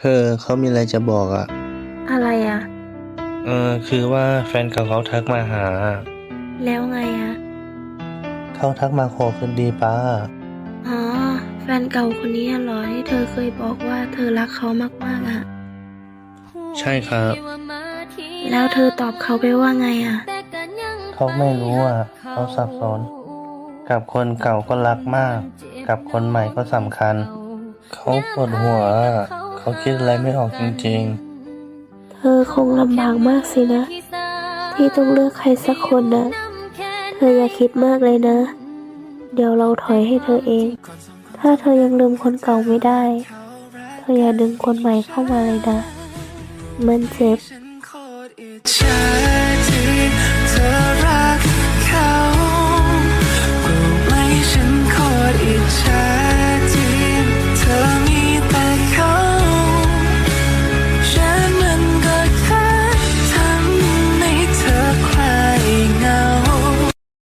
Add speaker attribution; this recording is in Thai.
Speaker 1: เธอเขามีอะไรจะบอกอะ
Speaker 2: อะไรอะ
Speaker 1: เออ คือว่าแฟนเก่าเขาทักมาหา
Speaker 2: แล้วไงอะ
Speaker 1: เขาทักมาขอคืนดีป้า
Speaker 2: อ๋อ แฟนเก่าคนนี้เหรอที่เธอเคยบอกว่าเธอรักเขามากๆอะ
Speaker 1: ใช่ครับ
Speaker 2: แล้วเธอตอบเขาไปว่าไงอะ
Speaker 1: เขาไม่รู้อะ เขาสับสน กับคนเก่าก็รักมาก กับคนใหม่ก็สำคัญ เขาปวดหัวอะ เขาคิดอะไรไม่ออกจริง
Speaker 2: เธอคงลำบากมากสินะ ที่ต้องเลือกใครสักคนนะเธออย่าคิดมากเลยนะ เดี๋ยวเราถอยให้เธอเอง ถ้าเธอยังลืมคนเก่าไม่ได้ เธออย่าดึงคนใหม่เข้ามาเลยนะ มันเจ็บ